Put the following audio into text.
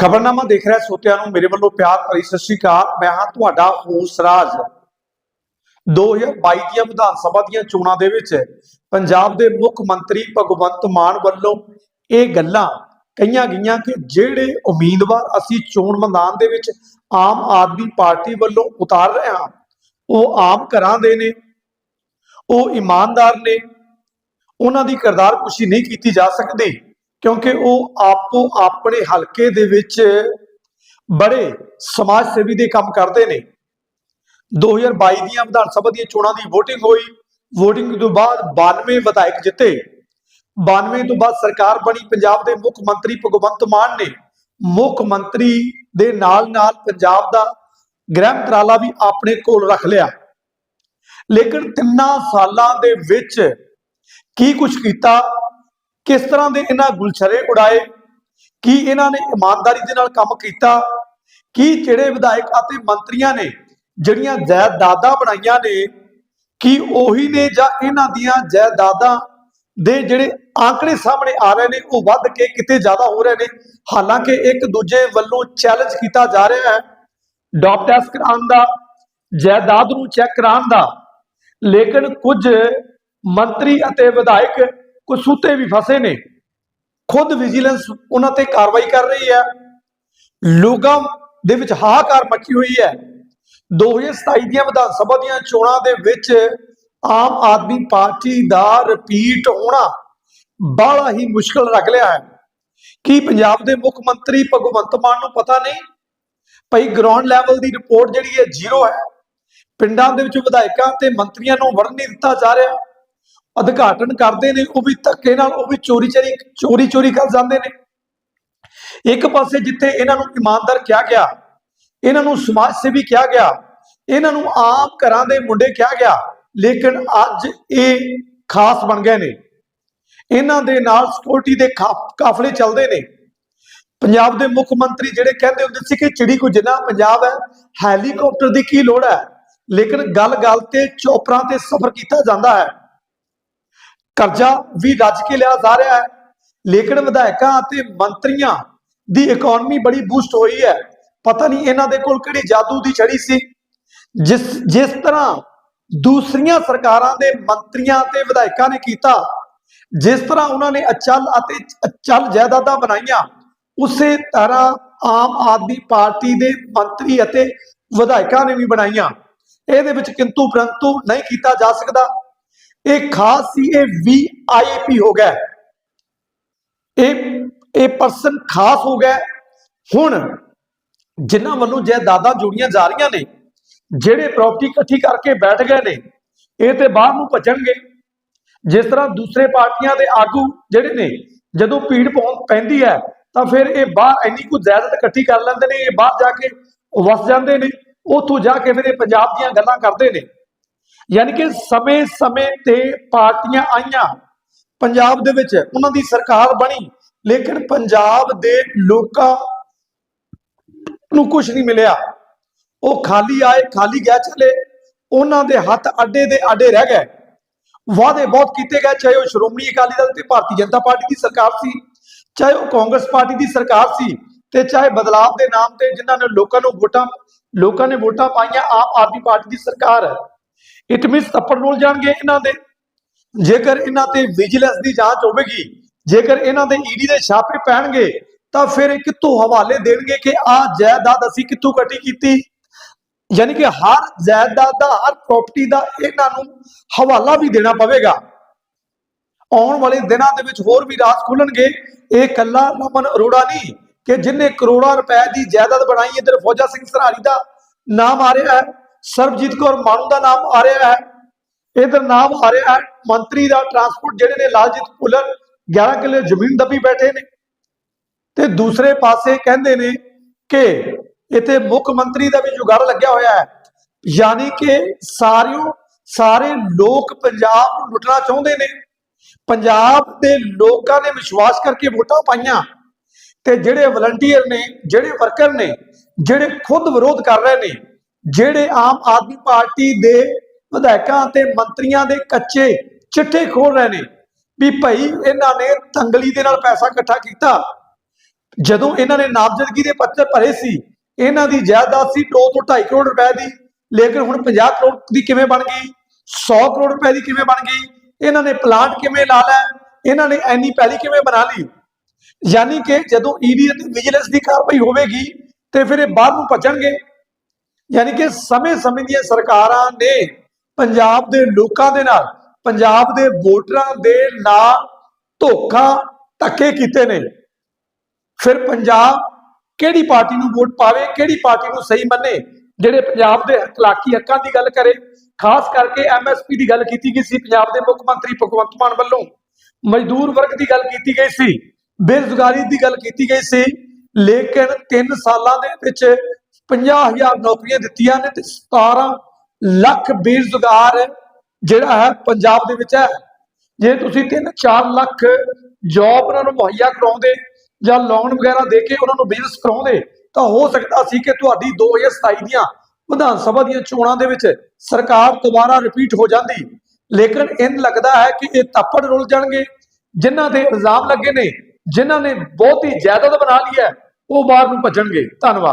ਖਬਰਨਾਮਾ ਦੇਖ ਰਿਹਾ ਸੋਤਿਆਂ ਨੂੰ, ਮੇਰੇ ਵੱਲੋਂ ਪਿਆਰ ਭਰੀ ਸਤਿ ਸ਼੍ਰੀ ਅਕਾਲ। ਮੈਂ ਹਾਂ ਤੁਹਾਡਾ ਹੋਸ ਹੋਸਰਾਜ 2022 ਦੀਆਂ ਵਿਧਾਨ ਸਭਾ ਦੀਆਂ ਚੋਣਾਂ ਦੇ ਵਿੱਚ ਪੰਜਾਬ ਦੇ ਮੁੱਖ ਮੰਤਰੀ ਭਗਵੰਤ ਮਾਨ ਵੱਲੋਂ ਇਹ ਗੱਲਾਂ ਕਹੀਆਂ ਗਈਆਂ ਕਿ ਜਿਹੜੇ ਉਮੀਦਵਾਰ ਅਸੀਂ ਚੋਣ ਮੈਦਾਨ ਦੇ ਵਿੱਚ ਆਮ ਆਦਮੀ ਪਾਰਟੀ ਵੱਲੋਂ ਉਤਾਰ ਰਹੇ ਹਾਂ, ਉਹ ਆਮ ਘਰਾਂ ਦੇ ਨੇ, ਉਹ ਇਮਾਨਦਾਰ ਨੇ, ਉਹਨਾਂ ਦੀ ਕਿਰਦਾਰ ਕੁਸ਼ੀ ਨਹੀਂ ਕੀਤੀ ਜਾ ਸਕਦੀ। ਕਿਉਂਕਿ ਉਹ ਆਪੋ ਆਪਣੇ ਹਲਕੇ ਦੇ ਵਿੱਚ ਬੜੇ ਸਮਾਜ ਸੇਵੀ ਦੇ ਕੰਮ ਕਰਦੇ ਨੇ। 2022 ਦੀਆਂ ਵਿਧਾਨ ਸਭਾ ਦੀਆਂ ਚੋਣਾਂ ਦੀ VOTING ਹੋਈ। VOTING ਤੋਂ ਬਾਅਦ 92 ਵਿਧਾਇਕ ਜਿੱਤੇ। 92 ਤੋਂ ਬਾਅਦ ਸਰਕਾਰ ਬਣੀ। ਪੰਜਾਬ ਦੇ ਮੁੱਖ ਮੰਤਰੀ ਭਗਵੰਤ ਮਾਨ ਨੇ ਮੁੱਖ ਮੰਤਰੀ ਦੇ ਨਾਲ ਨਾਲ ਪੰਜਾਬ ਦਾ ਗ੍ਰਹਿ ਮੰਤਰਾਲਾ ਵੀ ਆਪਣੇ ਕੋਲ ਰੱਖ ਲਿਆ। ਲੇਕਿਨ ਤਿੰਨਾਂ ਸਾਲਾਂ ਦੇ ਵਿੱਚ ਕੀ ਕੁਝ ਕੀਤਾ? ਕਿਸ ਤਰ੍ਹਾਂ ਦੇ ਇਹਨਾਂ ਗੁਲਛਰੇ ਉਡਾਏ? ਕੀ ਇਹਨਾਂ ਨੇ ਇਮਾਨਦਾਰੀ ਦੇ ਨਾਲ ਕੰਮ ਕੀਤਾ? ਕੀ ਜਿਹੜੇ ਵਿਧਾਇਕ ਅਤੇ ਮੰਤਰੀਆਂ ਨੇ ਜਿਹੜੀਆਂ ਜਾਇਦਾਦਾਂ ਬਣਾਈਆਂ ਨੇ, ਕੀ ਉਹੀ ਨੇ ਜਾਂ ਇਹਨਾਂ ਦੀਆਂ ਜਾਇਦਾਦਾਂ ਦੇ ਜਿਹੜੇ ਆંકੜੇ ਸਾਹਮਣੇ ਆ ਰਹੇ ਨੇ, ਉਹ ਵੱਧ ਕੇ ਕਿਤੇ ਜ਼ਿਆਦਾ ਹੋ ਰਹੇ ਨੇ? ਹਾਲਾਂਕਿ ਇੱਕ ਦੂਜੇ ਵੱਲੋਂ ਚੈਲੰਜ ਕੀਤਾ ਜਾ ਰਿਹਾ ਹੈ। ਡਾਪ ਟੈਸਟ ਕਰਾਉਣ ਦਾ, ਜਾਇਦਾਦ ਨੂੰ ਚੈੱਕ ਕਰਾਉਣ ਦਾ। ਲੇਕਿਨ ਕੁਝ ਮੰਤਰੀ ਅਤੇ ਵਿਧਾਇਕ ਕਸੂਤੇ ਵੀ ਫਸੇ ਨੇ। ਖੁਦ ਵਿਜੀਲੈਂਸ ਉਹਨਾਂ ਤੇ ਕਾਰਵਾਈ ਕਰ ਰਹੀ ਹੈ। ਲੋਕਾਂ ਦੇ ਵਿੱਚ ਹਾਹਾਕਾਰ ਮੱਚੀ ਹੋਈ ਹੈ। 2027 ਦੀਆਂ ਵਿਧਾਨ ਸਭਾ ਦੀਆਂ ਚੋਣਾਂ ਦੇ ਵਿੱਚ ਆਮ ਆਦਮੀ ਪਾਰਟੀ ਦਾ ਰਿਪੀਟ ਹੋਣਾ ਬੜਾ ਹੀ ਮੁਸ਼ਕਲ ਰੱਖ ਲਿਆ ਹੈ। ਕੀ ਪੰਜਾਬ ਦੇ ਮੁੱਖ ਮੰਤਰੀ ਭਗਵੰਤ ਮਾਨ ਨੂੰ ਪਤਾ ਨਹੀਂ? ਭਈ ਗਰਾਊਂਡ ਲੈਵਲ ਦੀ ਰਿਪੋਰਟ ਜਿਹੜੀ ਹੈ ਜ਼ੀਰੋ ਹੈ। ਪਿੰਡਾਂ ਦੇ ਵਿੱਚ ਵਿਧਾਇਕਾਂ ਤੇ ਮੰਤਰੀਆਂ ਨੂੰ ਵੜਨ ਨਹੀਂ ਦਿੱਤਾ ਜਾ ਰਿਹਾ। ਉਦਘਾਟਨ ਕਰਦੇ ਨੇ, ਉਹ ਵੀ ਧੱਕੇ ਨਾਲ, ਉਹ ਵੀ ਚੋਰੀ ਚੋਰੀ ਚੋਰੀ ਚੋਰੀ ਕਰ ਜਾਂਦੇ ਨੇ। ਇੱਕ ਪਾਸੇ ਜਿੱਥੇ ਇਹਨਾਂ ਨੂੰ ਇਮਾਨਦਾਰ ਕਿਹਾ ਗਿਆ, ਇਹਨਾਂ ਨੂੰ ਸਮਾਜ ਸੇਵੀ ਕਿਹਾ ਗਿਆ, ਇਹਨਾਂ ਨੂੰ ਆਮ ਘਰਾਂ ਦੇ ਮੁੰਡੇ ਕਿਹਾ ਗਿਆ, ਲੇਕਿਨ ਅੱਜ ਇਹ ਖਾਸ ਬਣ ਗਏ ਨੇ। ਇਹਨਾਂ ਦੇ ਨਾਲ ਸਿਕਿਉਰਿਟੀ ਦੇ ਖਾ- ਕਾਫਲੇ ਚੱਲਦੇ ਨੇ। ਪੰਜਾਬ ਦੇ ਮੁੱਖ ਮੰਤਰੀ ਜਿਹੜੇ ਕਹਿੰਦੇ ਹੁੰਦੇ ਸੀ ਕਿ ਚਿੜੀ ਕੋ ਜਿੰਨਾ ਪੰਜਾਬ ਹੈ, ਹੈਲੀਕਾਪਟਰ ਦੀ ਕੀ ਲੋੜ ਹੈ? ਲੇਕਿਨ ਗੱਲ-ਗੱਲ ਤੇ ਚੋਪਰਾਂ ਤੇ ਸਫ਼ਰ ਕੀਤਾ ਜਾਂਦਾ ਹੈ। ਕਰਜ਼ਾ ਵੀ ਰੱਜ ਕੇ ਲਿਆ ਜਾ ਰਿਹਾ ਹੈ। ਲੇਕਿਨ ਵਿਧਾਇਕਾਂ ਅਤੇ ਮੰਤਰੀਆਂ ਦੀ ਇਕਨੋਮੀ ਬੜੀ ਬੂਸਟ ਹੋਈ ਹੈ। ਪਤਾ ਨਹੀਂ ਇਹਨਾਂ ਦੇ ਕੋਲ ਕਿਹੜੀ ਜਾਦੂ ਦੀ ਛੜੀ ਸੀ। ਜਿਸ ਜਿਸ ਤਰ੍ਹਾਂ ਦੂਸਰੀਆਂ ਸਰਕਾਰਾਂ ਦੇ ਮੰਤਰੀਆਂ ਤੇ ਵਿਧਾਇਕਾਂ ਨੇ ਕੀਤਾ, ਜਿਸ ਤਰ੍ਹਾਂ ਉਹਨਾਂ ਨੇ ਅਚਲ ਅਤੇ ਅਚਲ ਜਾਇਦਾਦਾਂ ਬਣਾਈਆਂ, ਉਸੇ ਤਰ੍ਹਾਂ ਆਮ ਆਦਮੀ ਪਾਰਟੀ ਦੇ ਮੰਤਰੀ ਅਤੇ ਵਿਧਾਇਕਾਂ ਨੇ ਵੀ ਬਣਾਈਆਂ। ਇਹਦੇ ਵਿੱਚ ਕਿੰਤੂ ਪਰੰਤੂ ਨਹੀਂ ਕੀਤਾ ਜਾ ਸਕਦਾ। ਇਹ ਖਾਸ ਸੀ, ਇਹ ਵੀਆਈਪੀ ਹੋ ਗਿਆ। ਇਹ ਇਹ ਪਰਸਨ ਖਾਸ ਹੋ ਗਿਆ। ਹੁਣ ਜਿਨ੍ਹਾਂ ਵੱਲੋਂ ਜਾਇਦਾਦਾਂ ਜੁੜੀਆਂ ਜਾ ਰਹੀਆਂ ਨੇ, ਜਿਹੜੇ ਪ੍ਰਾਪਰਟੀ ਇਕੱਠੀ ਕਰਕੇ ਬੈਠ ਗਏ ਨੇ, ਇਹ ਤੇ ਬਾਹਰ ਨੂੰ ਭੱਜਣਗੇ। ਜਿਸ ਤਰ੍ਹਾਂ ਦੂਸਰੇ ਪਾਰਟੀਆਂ ਦੇ ਆਗੂ ਜਿਹੜੇ ਨੇ, ਜਦੋਂ ਭੀੜ ਪਹੁੰਚ ਪੈਂਦੀ ਹੈ, ਤਾਂ ਫਿਰ ਇਹ ਬਾਹਰ ਇੰਨੀ ਕੁ ਜਾਇਦਾਦ ਇਕੱਠੀ ਕਰ ਲੈਂਦੇ ਨੇ, ਇਹ ਬਾਹਰ ਜਾ ਕੇ ਵਸ ਜਾਂਦੇ ਨੇ, ਉੱਥੋਂ ਜਾ ਕੇ ਫਿਰ ਇਹ ਪੰਜਾਬ ਦੀਆਂ ਗੱਲਾਂ ਕਰਦੇ ਨੇ। ਯਾਨੀ ਕਿ ਸਮੇਂ-ਸਮੇਂ ਤੇ ਪਾਰਟੀਆਂ ਆਈਆਂ। ਪੰਜਾਬ ਦੇ ਵਿੱਚ ਉਹਨਾਂ ਦੀ ਸਰਕਾਰ ਬਣੀ, ਲੇਕਿਨ ਪੰਜਾਬ ਦੇ ਲੋਕਾਂ ਨੂੰ ਕੁਝ ਨਹੀਂ ਮਿਲਿਆ। ਉਹ ਖਾਲੀ ਆਏ, ਖਾਲੀ ਗਿਆ ਚਲੇ। ਉਹਨਾਂ ਦੇ ਹੱਥ ਅੱਡੇ ਦੇ ਅੱਡੇ ਰਹਿ ਗਏ। ਵਾਅਦੇ ਬਹੁਤ ਕੀਤੇ ਗਏ, ਚਾਹੇ ਉਹ ਸ਼੍ਰੋਮਣੀ ਅਕਾਲੀ ਦਲ ਤੇ ਭਾਰਤੀ ਜਨਤਾ ਪਾਰਟੀ ਦੀ ਸਰਕਾਰ ਸੀ, ਚਾਹੇ ਉਹ ਕਾਂਗਰਸ ਪਾਰਟੀ ਦੀ ਸਰਕਾਰ ਸੀ, ਤੇ ਚਾਹੇ ਬਦਲਾਵ ਦੇ ਨਾਮ ਤੇ ਜਿਨ੍ਹਾਂ ਨੇ ਲੋਕਾਂ ਨੂੰ ਵੋਟਾਂ, ਲੋਕਾਂ ਨੇ ਵੋਟਾਂ ਪਾਈਆਂ ਆਮ ਆਦਮੀ ਪਾਰਟੀ ਦੀ ਸਰਕਾਰ। ਹੈ ਇਟ ਮੀਨਸ ਤੱਪੜ ਰੋਲ ਜਾਣਗੇ ਇਹਨਾਂ ਦੇ। ਜੇਕਰ ਇਹਨਾਂ ਤੇ ਵਿਜੀਲੈਂਸ ਦੀ ਜਾਂਚ ਹੋਵੇਗੀ, ਜੇਕਰ ਇਹਨਾਂ ਦੇ ਈਡੀ ਦੇ ਛਾਪੇ ਪੈਣਗੇ, ਤਾਂ ਫਿਰ ਇਹ ਕਿੱਥੋਂ ਹਵਾਲੇ ਦੇਣਗੇ ਕਿ ਆ ਜਾਇਦਾਦ ਅਸੀਂ ਕਿੱਥੋਂ ਇਕੱਠੀ ਕੀਤੀ? ਯਾਨੀ ਕਿ ਹਰ ਜਾਇਦਾਦ ਦਾ, ਹਰ ਪ੍ਰਾਪਰਟੀ ਦਾ ਇਹਨਾਂ ਨੂੰ ਹਵਾਲਾ ਵੀ ਦੇਣਾ ਪਵੇਗਾ। ਆਉਣ ਵਾਲੇ ਦਿਨਾਂ ਦੇ ਵਿੱਚ ਹੋਰ ਵੀ ਰਾਜ ਖੁੱਲਣਗੇ। ਇਹ ਕੱਲਾ ਰਮਨ ਅਰੋੜਾ ਨਹੀਂ ਕਿ ਜਿਨੇ ਕਰੋੜਾਂ ਰੁਪਏ ਦੀ ਜਾਇਦਾਦ ਬਣਾਈ ਇਧਰ ਫੌਜਾ ਸਿੰਘ ਸਰਾਰੀ ਦਾ ਨਾਮ ਆ ਰਿਹਾ ਹੈ। ਸਰਬਜੀਤ ਕੌਰ ਮਾਨੂ ਦਾ ਨਾਮ ਆ ਰਿਹਾ ਹੈ। ਇਧਰ ਨਾਮ ਆ ਰਿਹਾ ਹੈ ਮੰਤਰੀ ਦਾ ਟਰਾਂਸਪੋਰਟ ਜਿਹੜੇ ਨੇ ਲਾਲਜੀਤ ਭੁੱਲਰ 11 ਕਿੱਲੇ ਜ਼ਮੀਨ ਦੱਬੀ ਬੈਠੇ ਨੇ। ਤੇ ਦੂਸਰੇ ਪਾਸੇ ਕਹਿੰਦੇ ਨੇ ਕਿ ਇੱਥੇ ਮੁੱਖ ਮੰਤਰੀ ਦਾ ਵੀ ਜੁਗਾੜ ਲੱਗਿਆ ਹੋਇਆ ਹੈ। ਯਾਨੀ ਕਿ ਸਾਰਿਓ, ਸਾਰੇ ਲੋਕ ਪੰਜਾਬ ਨੂੰ ਲੁੱਟਣਾ ਚਾਹੁੰਦੇ ਨੇ। ਪੰਜਾਬ ਦੇ ਲੋਕਾਂ ਨੇ ਵਿਸ਼ਵਾਸ ਕਰਕੇ ਵੋਟਾਂ ਪਾਈਆਂ। ਤੇ ਜਿਹੜੇ ਵਲੰਟੀਅਰ ਨੇ, ਜਿਹੜੇ ਵਰਕਰ ਨੇ, ਜਿਹੜੇ ਖੁਦ ਵਿਰੋਧ ਕਰ ਰਹੇ ਨੇ ਜਿਹੜੇ ਆਮ ਆਦਮੀ ਪਾਰਟੀ ਦੇ ਵਿਧਾਇਕਾਂ ਤੇ ਮੰਤਰੀਆਂ ਦੇ ਕੱਚੇ ਚਿੱਠੇ ਖੋਲ ਰਹੇ ਨੇ ਵੀ ਭਾਈ ਇਹਨਾਂ ਨੇ ਤੰਗਲੀ ਦੇ ਨਾਲ ਪੈਸਾ ਇਕੱਠਾ ਕੀਤਾ। ਜਦੋਂ ਇਹਨਾਂ ਨੇ ਨਾਮਜ਼ਦਗੀ ਦੇ ਪੱਤਰ ਭਰੇ ਸੀ, ਇਹਨਾਂ ਦੀ ਜਾਇਦਾਦ ਸੀ 2 ਤੋਂ 2.5 ਕਰੋੜ ਰੁਪਏ ਦੀ, ਲੇਕਿਨ ਹੁਣ 50 ਕਰੋੜ ਦੀ ਕਿਵੇਂ ਬਣ ਗਈ? 100 ਕਰੋੜ ਰੁਪਏ ਦੀ ਕਿਵੇਂ ਬਣ ਗਈ? ਇਹਨਾਂ ਨੇ ਪਲਾਂਟ ਕਿਵੇਂ ਲਾ ਲਿਆ? ਇਹਨਾਂ ਨੇ ਐਨੀ ਪੈਲੀ ਕਿਵੇਂ ਬਣਾ ਲਈ? ਯਾਨੀ ਕਿ ਜਦੋਂ ਈਡੀ ਅਤੇ ਵਿਜੀਲੈਂਸ ਦੀ ਕਾਰਵਾਈ ਹੋਵੇਗੀ ਤੇ ਫਿਰ ਇਹ ਬਾਹਰ ਨੂੰ ਭੱਜਣਗੇ ਯਾਨੀ ਕਿ ਸਮੇਂ-ਸਮੇਂ ਦੀਆਂ ਸਰਕਾਰਾਂ ਨੇ ਪੰਜਾਬ ਦੇ ਲੋਕਾਂ ਦੇ ਨਾਲ, ਪੰਜਾਬ ਦੇ ਵੋਟਰਾਂ ਦੇ ਨਾਲ ਧੋਖਾ ਧੱਕੇ ਕੀਤੇ ਨੇ। ਫਿਰ ਪੰਜਾਬ ਕਿਹੜੀ ਪਾਰਟੀ ਨੂੰ ਵੋਟ ਪਾਵੇ, ਕਿਹੜੀ ਪਾਰਟੀ ਨੂੰ ਸਹੀ ਮੰਨੇ, ਜਿਹੜੇ ਪੰਜਾਬ ਦੇ ਇਖਲਾਕੀ ਹੱਕਾਂ ਦੀ ਗੱਲ ਕਰੇ, ਖਾਸ ਕਰਕੇ ਐਮਐਸਪੀ ਦੀ ਗੱਲ ਕੀਤੀ ਗਈ ਸੀ, ਪੰਜਾਬ ਦੇ ਮੁੱਖ ਮੰਤਰੀ ਭਗਵੰਤ ਮਾਨ ਵੱਲੋਂ। ਮਜ਼ਦੂਰ ਵਰਗ ਦੀ ਗੱਲ ਕੀਤੀ ਗਈ ਸੀ, ਬੇਰੁਜ਼ਗਾਰੀ ਦੀ ਗੱਲ ਕੀਤੀ ਗਈ ਸੀ, ਲੇਕਿਨ 3 ਸਾਲਾਂ ਦੇ ਵਿੱਚ 50000 ਨੌਕਰੀਆਂ ਦਿੱਤੀਆਂ ਨੇ ਤੇ 17 ਲੱਖ ਬੇਰੁਜ਼ਗਾਰ ਜਿਹੜਾ ਹੈ ਪੰਜਾਬ ਦੇ ਵਿੱਚ ਹੈ। ਜੇ ਤੁਸੀਂ 3-4 ਲੱਖ ਜੌਬ ਉਹਨਾਂ ਨੂੰ ਮੁਹੱਈਆ ਕਰਾਉਂਦੇ ਜਾਂ ਲੋਨ ਵਗੈਰਾ ਦੇ ਕੇ ਉਹਨਾਂ ਨੂੰ ਬਿਜ਼ਨਸ ਕਰਾਉਂਦੇ, ਤਾਂ ਹੋ ਸਕਦਾ ਸੀ ਕਿ ਤੁਹਾਡੀ 2027 ਦੀਆਂ ਵਿਧਾਨ ਸਭਾ ਦੀਆਂ ਚੋਣਾਂ ਦੇ ਵਿੱਚ ਸਰਕਾਰ ਦੁਬਾਰਾ ਰਿਪੀਟ ਹੋ ਜਾਂਦੀ। ਲੇਕਿਨ ਇਹ ਲੱਗਦਾ ਹੈ ਕਿ ਇਹ ਤੱਪੜ ਰੁਲ ਜਾਣਗੇ। ਜਿਨ੍ਹਾਂ ਦੇ ਇਲਜ਼ਾਮ ਲੱਗੇ ਨੇ, ਜਿਨ੍ਹਾਂ ਨੇ ਬਹੁਤੀ ਜਾਇਦਾਦ ਬਣਾ ਲਈ ਹੈ, ਉਹ ਬਾਹਰ ਨੂੰ ਭੱਜਣਗੇ। ਧੰਨਵਾਦ।